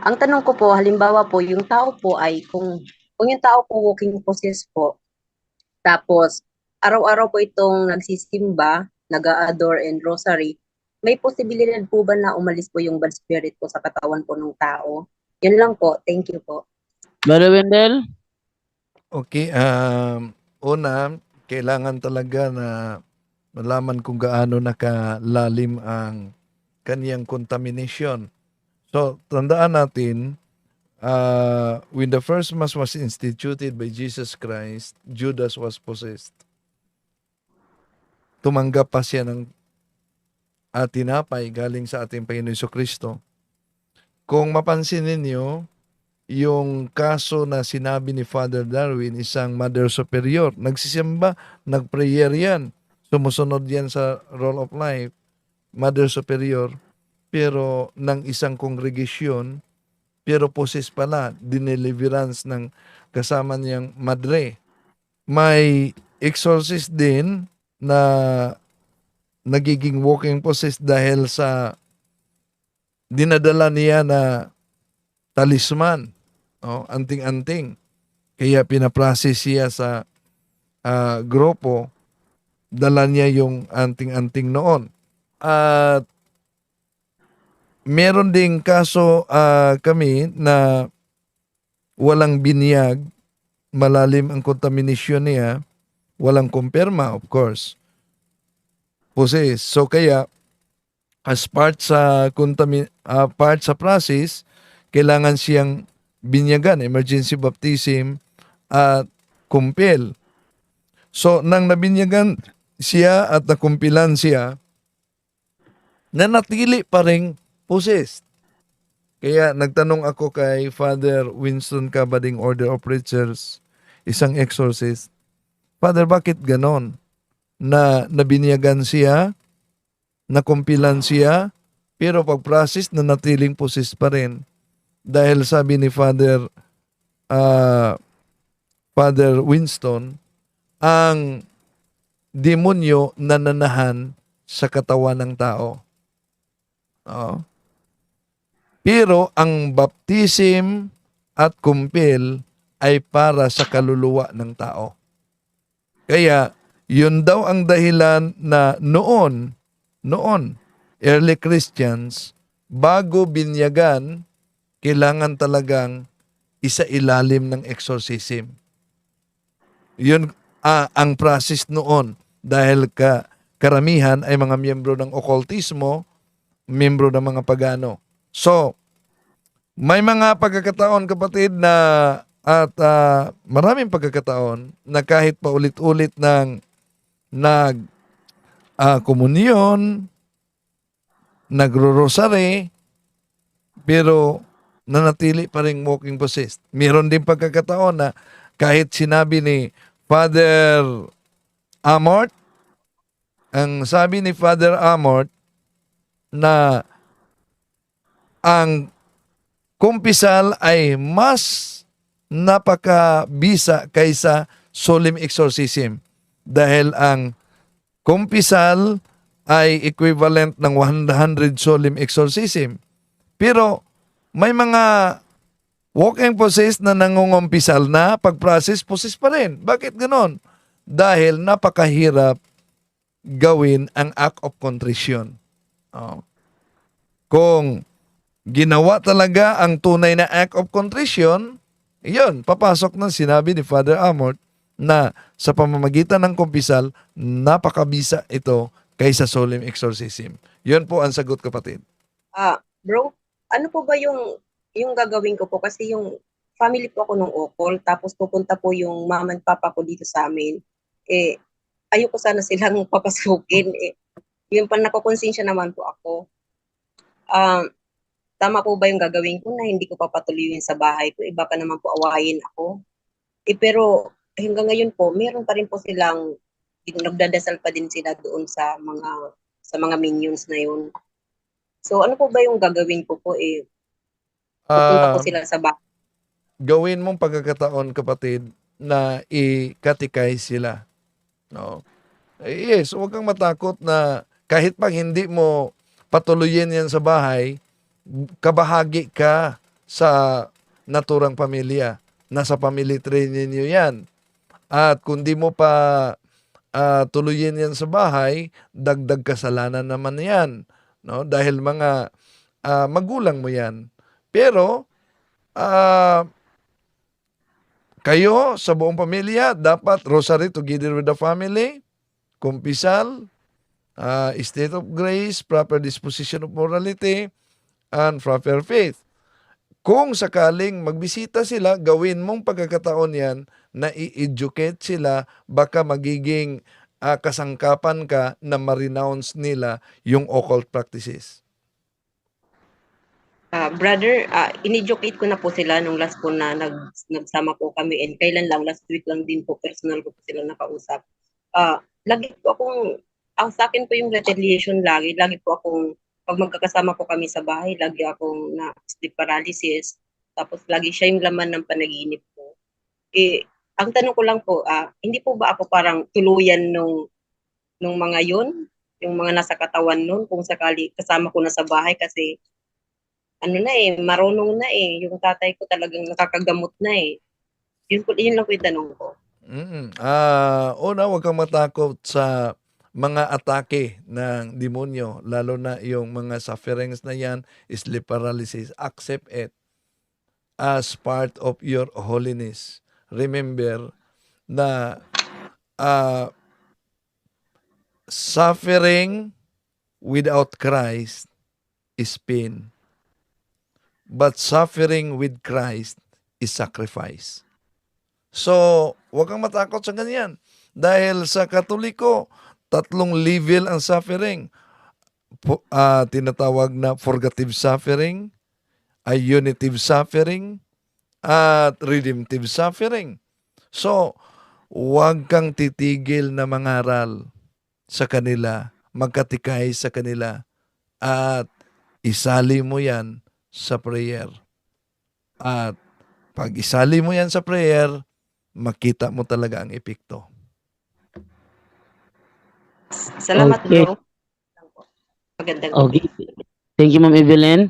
Ang tanong ko po, halimbawa po, yung tao po ay kung kung yung tao po walking possess po, tapos araw-araw po itong nagsisimba, nag-a-adore and rosary, may posibilidad po ba na umalis po yung bad spirit po sa katawan po ng tao? Yun lang po. Thank you po. Brother Wendell? Okay, um, una, kailangan talaga na malaman kung gaano nakalalim ang kaniyang contamination. So, tandaan natin, uh, when the first Mass was instituted by Jesus Christ, Judas was possessed. Tumanggap pa siya ng uh, tinapay galing sa ating Panginoon Kristo. Kung mapansin ninyo, yung kaso na sinabi ni Father Darwin, isang Mother Superior, nagsisimba, nagprayer yan, sumusunod yan sa Role of Life, Mother Superior, pero ng isang kongregasyon, pero poses pala, dineliverance ng kasama niyang madre. May exorcist din na nagiging walking possessed dahil sa dinadala niya na talisman, oh, anting-anting. Kaya pinaprocess siya sa ah, grupo, dala niya yung anting-anting noon. At meron ding kaso ah, kami na walang binyag, malalim ang contamination niya, walang kumpirma, of course. Possess. So kaya, as part sa contami- ah, part sa process, kailangan siyang binyagan, emergency baptism, at kumpil. So, nang nabinyagan siya at nakumpilan siya, nanatili pa rin possessed. Kaya nagtanong ako kay Father Winston Cabading Order of Preachers, isang exorcist, Father, bakit ganon? Na nabinyagan siya, nakumpilan siya, pero pag-process na natiling possessed pa rin. Dahil sabi ni Father ah, Father Winston, ang demonyo nananahan sa katawan ng tao. Oo. Pero ang baptism at kumpil ay para sa kaluluwa ng tao. Kaya, yun daw ang dahilan na noon, noon, early Christians, bago binyagan, kailangan talagang isa ilalim ng exorcism. Yun ah, ang process noon dahil ka karamihan ay mga miyembro ng okultismo, miyembro ng mga pagano. So, may mga pagkakataon kapatid na at ah, maraming pagkakataon na kahit pa ulit-ulit ng nag ah, komunyon, nagro-rosary, pero nanatili pa rin walking possessed. Meron din pagkakataon na kahit sinabi ni Father Amort, ang sabi ni Father Amort na ang kumpisal ay mas napakabisa kaysa solemn exorcism dahil ang kumpisal ay equivalent ng 100 solemn exorcism. Pero may mga walking possessed na nangungumpisal na pag-process, possess pa rin. Bakit ganon? Dahil napakahirap gawin ang act of contrition. Oh. Kung ginawa talaga ang tunay na act of contrition, yun, papasok na sinabi ni Father Amort na sa pamamagitan ng kumpisal, napakabisa ito kaysa solemn exorcism. Yun po ang sagot kapatid. Ah, bro, ano po ba yung yung gagawin ko po kasi yung family po ako nung Okol tapos pupunta po yung mama and papa ko dito sa amin. Eh ayoko sana silang papasukin eh. Yung pa nakokonsensya naman po ako. Um, tama po ba yung gagawin ko na hindi ko papatuloyin sa bahay ko? Iba pa naman po awayin ako. Eh pero hanggang ngayon po, meron pa rin po silang nagdadasal pa din sila doon sa mga sa mga minions na yun. So ano po ba yung gagawin ko po eh? Pupunta Ah, po sila sa bahay. gawin mong pagkakataon kapatid na i-catechize sila. No? Eh, Yes, huwag kang matakot na kahit pag hindi mo patuloyin yan sa bahay, kabahagi ka sa naturang pamilya. Nasa family tree ninyo yan. At kung di mo pa ah, tuluyin yan sa bahay, dagdag kasalanan naman yan. No? Dahil mga ah, magulang mo yan. Pero, ah, kayo sa buong pamilya, dapat rosary together with the family, kumpisal, ah, state of grace, proper disposition of morality, and proper faith. Kung sakaling magbisita sila, gawin mong pagkakataon yan na i-educate sila, baka magiging ah, kasangkapan ka na ma-renounce nila yung occult practices. Ah, brother, ah, in-educate ko na po sila nung last po na nag, nagsama po kami and kailan lang, last week lang din po, personal ko po sila nakausap. Ah, lagi po akong, ang sa akin po yung retaliation lagi, lagi po akong, pag magkakasama po kami sa bahay, lagi akong na sleep paralysis, tapos lagi siya yung laman ng panaginip ko. Eh, ang tanong ko lang po, ah, hindi po ba ako parang tuluyan nung, nung mga yun, yung mga nasa katawan nun, kung sakali kasama ko na sa bahay kasi ano na eh, marunong na eh. Yung tatay ko talagang nakakagamot na eh. Yun, po- yun lang po yung tanong ko. Mm. Ah, una, huwag kang matakot sa mga atake ng demonyo, lalo na yung mga sufferings na yan, sleep paralysis. Accept it as part of your holiness. Remember na ah, suffering without Christ is pain. But suffering with Christ is sacrifice. So, huwag kang matakot sa ganyan. Dahil sa Katoliko, tatlong level ang suffering. Po, ah, tinatawag na purgative suffering, a unitive suffering, at redemptive suffering. So, huwag kang titigil na mangaral sa kanila, magkatikay sa kanila, at isali mo yan sa prayer. At pag isali mo yan sa prayer, makita mo talaga ang epekto. Salamat Okay. bro. Magandang Okay. Thank you, Ma'am Evelyn.